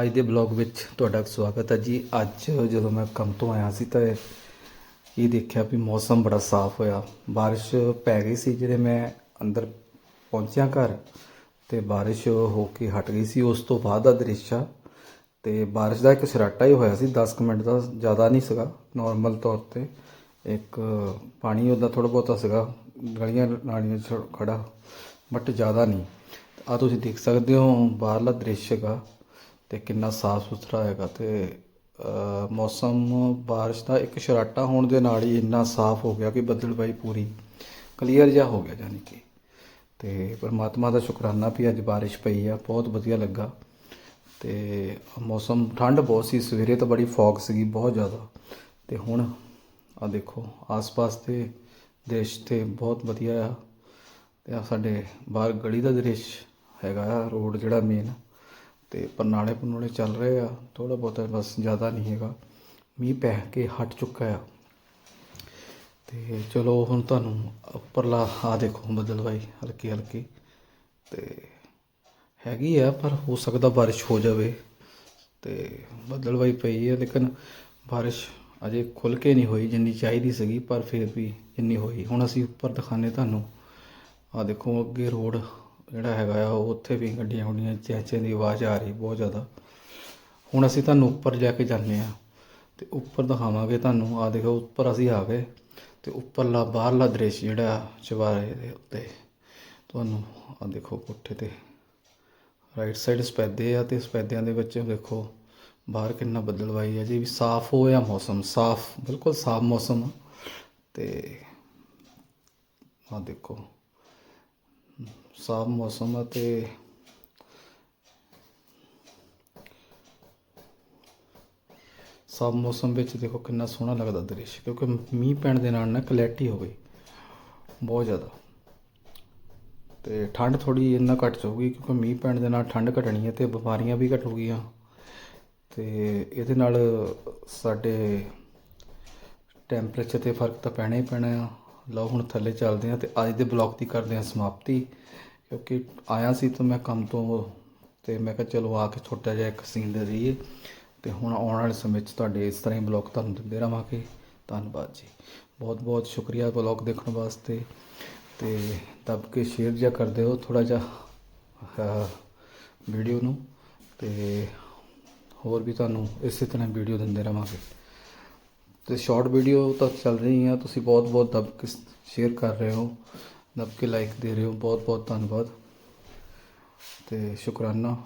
ਅੱਜ ਦੇ ਬਲੌਗ ਵਿੱਚ ਤੁਹਾਡਾ ਸਵਾਗਤ ਹੈ ਜੀ। ਅੱਜ ਜਦੋਂ ਮੈਂ ਕੰਮ ਤੋਂ ਆਇਆ ਸੀ ਤਾਂ ਇਹ ਦੇਖਿਆ ਵੀ ਮੌਸਮ ਬੜਾ ਸਾਫ਼ ਹੋਇਆ। ਬਾਰਿਸ਼ ਪੈ ਗਈ ਸੀ ਜਿਹੜੇ ਮੈਂ ਅੰਦਰ ਪਹੁੰਚਿਆ ਘਰ ਤੇ ਬਾਰਿਸ਼ ਹੋ ਕੇ ਹਟ ਗਈ ਸੀ। ਉਸ ਤੋਂ ਬਾਅਦ ਦਾ ਦ੍ਰਿਸ਼ ਆ ਤੇ ਬਾਰਿਸ਼ ਦਾ ਇੱਕ ਸਰਾਟਾ ਹੀ ਹੋਇਆ ਸੀ। 10 ਕੁ ਮਿੰਟ ਦਾ ਜ਼ਿਆਦਾ ਨਹੀਂ ਸੀਗਾ। ਨਾਰਮਲ ਤੌਰ ਤੇ ਇੱਕ ਪਾਣੀ ਉਹਦਾ ਥੋੜਾ ਬਹੁਤਾ ਸੀਗਾ। ਗਲੀਆਂ ਨਾਲੀਆਂ 'ਚ ਖੜਾ ਬਟ ਜ਼ਿਆਦਾ ਨਹੀਂ। ਆ ਤੁਸੀਂ ਦੇਖ ਸਕਦੇ ਹੋ ਬਾਹਰਲਾ ਦ੍ਰਿਸ਼ ਹੈਗਾ। ਅਤੇ ਕਿੰਨਾ ਸਾਫ਼ ਸੁਥਰਾ ਹੈਗਾ ਅਤੇ ਮੌਸਮ ਬਾਰਿਸ਼ ਦਾ ਇੱਕ ਸ਼ਰਾਟਾ ਹੋਣ ਦੇ ਨਾਲ ਹੀ ਇੰਨਾ ਸਾਫ਼ ਹੋ ਗਿਆ ਕਿ ਬੱਦਲਬਾਈ ਪੂਰੀ ਕਲੀਅਰ ਜਿਹਾ ਹੋ ਗਿਆ ਜਾਨੀ ਕਿ। ਤੇ ਪਰਮਾਤਮਾ ਦਾ ਸ਼ੁਕਰਾਨਾ ਵੀ ਅੱਜ ਬਾਰਿਸ਼ ਪਈ ਆ, ਬਹੁਤ ਵਧੀਆ ਲੱਗਾ। ਤੇ ਮੌਸਮ ਠੰਡ ਬਹੁਤ ਸੀ, ਸਵੇਰੇ ਤਾਂ ਬੜੀ ਫੌਗ ਸੀਗੀ ਬਹੁਤ ਜ਼ਿਆਦਾ। ਤੇ ਹੁਣ ਆ ਦੇਖੋ, ਆਸ-ਪਾਸ ਦੇ ਦੇਸ਼ ਤੇ ਬਹੁਤ ਵਧੀਆ ਆ। ਤੇ ਆ ਸਾਡੇ ਬਾਹਰ ਗਲੀ ਦਾ ਦ੍ਰਿਸ਼ ਹੈਗਾ ਆ, ਰੋਡ ਜਿਹੜਾ ਮੇਨ ਅਤੇ ਪਰਨਾਲੇ ਪਰਨੂਲੇ ਚੱਲ ਰਹੇ ਆ, ਥੋੜ੍ਹਾ ਬਹੁਤਾ ਬਸ ਜ਼ਿਆਦਾ ਨਹੀਂ ਹੈਗਾ। ਮੀਂਹ ਪੈ ਕੇ ਹਟ ਚੁੱਕਾ ਆ। ਤੇ ਚਲੋ ਹੁਣ ਤੁਹਾਨੂੰ ਉੱਪਰਲਾ ਆ ਦੇਖੋ ਬਦਲਵਾਈ ਹਲਕੀ ਹਲਕੀ। ਤੇ ਹੈਗੀ ਆ, ਪਰ ਹੋ ਸਕਦਾ ਬਾਰਿਸ਼ ਹੋ ਜਾਵੇ। ਤੇ ਬਦਲਵਾਈ ਪਈ ਹੈ ਲੇਕਿਨ ਬਾਰਿਸ਼ ਅਜੇ ਖੁੱਲ ਕੇ ਨਹੀਂ ਹੋਈ, ਜਿੰਨੀ ਚਾਹੀਦੀ ਸੀਗੀ, ਪਰ ਫਿਰ ਵੀ ਜਿੰਨੀ ਹੋਈ। ਹੁਣ ਅਸੀਂ ਉੱਪਰ ਦਿਖਾਣੇ ਤੁਹਾਨੂੰ। ਆ ਦੇਖੋ ਅੱਗੇ ਰੋਡ ਜਿਹੜਾ ਹੈਗਾ ਆ, ਉਹ ਉੱਥੇ ਵੀ ਗੱਡੀਆਂ ਗੁੱਡੀਆਂ ਚੈਚੇ ਦੀ ਆਵਾਜ਼ ਆ ਰਹੀ ਬਹੁਤ ਜ਼ਿਆਦਾ। ਹੁਣ ਅਸੀਂ ਤੁਹਾਨੂੰ ਉੱਪਰ ਜਾ ਕੇ ਜਾਂਦੇ ਆ ਤੇ ਉੱਪਰ ਦਿਖਾਵਾਂਗੇ ਤੁਹਾਨੂੰ। ਆ ਦੇਖੋ, ਉੱਪਰ ਅਸੀਂ ਆ ਗਏ। ਤੇ ਉੱਪਰਲਾ ਬਾਹਰਲਾ ਦ੍ਰਿਸ਼ ਜਿਹੜਾ ਚਵਾਰੇ ਦੇ ਉੱਤੇ। ਤੁਹਾਨੂੰ ਆ ਦੇਖੋ, ਕੋਠੇ ਤੇ। ਰਾਈਟ ਸਾਈਡ ਸਪੈਦੇ ਆ ਤੇ ਸਪੈਦਿਆਂ ਦੇ ਵਿੱਚ ਦੇਖੋ, ਬਾਹਰ ਕਿੰਨਾ ਬੱਦਲਵਾਈ ਹੈ ਜੀ। ਵੀ ਸਾਫ਼ ਹੋਇਆ ਮੌਸਮ, ਸਾਫ਼, ਬਿਲਕੁਲ ਸਾਫ਼ ਮੌਸਮ ਆ। ਤੇ ਆ ਦੇਖੋ ਸਾਫ਼ ਮੌਸਮ ਅਤੇ ਸਾਫ਼ ਮੌਸਮ ਵਿੱਚ ਦੇਖੋ ਕਿੰਨਾ ਸੋਹਣਾ ਲੱਗਦਾ ਦ੍ਰਿਸ਼, ਕਿਉਂਕਿ ਮੀਂਹ ਪੈਣ ਦੇ ਨਾਲ ਨਾ ਕਲੈਰਟੀ ਹੋ ਗਈ, ਬਹੁਤ ਜ਼ਿਆਦਾ। ਤੇ ਠੰਡ ਥੋੜੀ ਇੰਨਾ ਘਟ ਜਾਊਗੀ ਕਿਉਂਕਿ ਮੀਂਹ ਪੈਣ ਦੇ ਨਾਲ ਠੰਡ ਘਟਣੀ ਹੈ ਤੇ ਬਿਮਾਰੀਆਂ ਵੀ ਘਟੂਗੀਆਂ ਤੇ ਇਹਦੇ ਨਾਲ ਸਾਡੇ ਟੈਂਪਰੇਚਰ ਤੇ ਫ਼ਰਕ ਤਾਂ ਪੈਣਾ ਹੀ ਪੈਣਾ ਆ। ਲਓ ਹੁਣ ਥੱਲੇ ਚੱਲਦੇ ਹਾਂ ਤੇ ਅੱਜ ਦੇ ਬਲੌਗ ਦੀ ਕਰਦੇ ਹਾਂ ਸਮਾਪਤੀ, ਕਿਉਂਕਿ ਆਇਆ ਸੀ ਤਾਂ ਮੈਂ ਕੰਮ ਤੋਂ ਤੇ ਮੈਂ ਕਿਹਾ ਚਲੋ ਆ ਕੇ ਛੋਟਾ ਜਿਹਾ ਇੱਕ ਸੀਨ ਦੇ ਰਹੀਏ ਤੇ ਹੁਣ ਆਉਣ ਵਾਲੇ ਸਮੇਂ 'ਚ ਤੁਹਾਡੇ ਇਸ ਤਰ੍ਹਾਂ ਹੀ ਬਲੌਗ ਤੁਹਾਨੂੰ ਦਿੰਦੇ ਰਹਾਂਗੇ ਧੰਨਵਾਦ ਜੀ। ਬਹੁਤ ਬਹੁਤ ਸ਼ੁਕਰੀਆ ਬਲੌਗ ਦੇਖਣ ਵਾਸਤੇ ਤੇ ਦੱਬ ਕੇ ਸ਼ੇਅਰ ਜਿਹਾ ਕਰ ਦਿਓ ਥੋੜਾ ਜਿਹਾ ਵੀਡੀਓ ਨੂੰ ਤੇ ਹੋਰ ਵੀ ਤੁਹਾਨੂੰ ਇਸੇ ਤਰ੍ਹਾਂ ਵੀਡੀਓ ਦਿੰਦੇ ਰਹਾਂਗੇ ਤੇ ਸ਼ਾਰਟ ਵੀਡੀਓ ਤਾਂ ਚੱਲ ਰਹੀ ਆ। ਤੁਸੀਂ ਬਹੁਤ ਬਹੁਤ ਦਬ ਕੇ ਸ਼ੇਅਰ ਕਰ ਰਹੇ ਹੋ ਦਬ ਕੇ ਲਾਈਕ ਦੇ ਰਹੇ ਹੋ। ਬਹੁਤ ਬਹੁਤ ਧੰਨਵਾਦ। ਤੇ ਸ਼ੁਕਰਾਨਾ।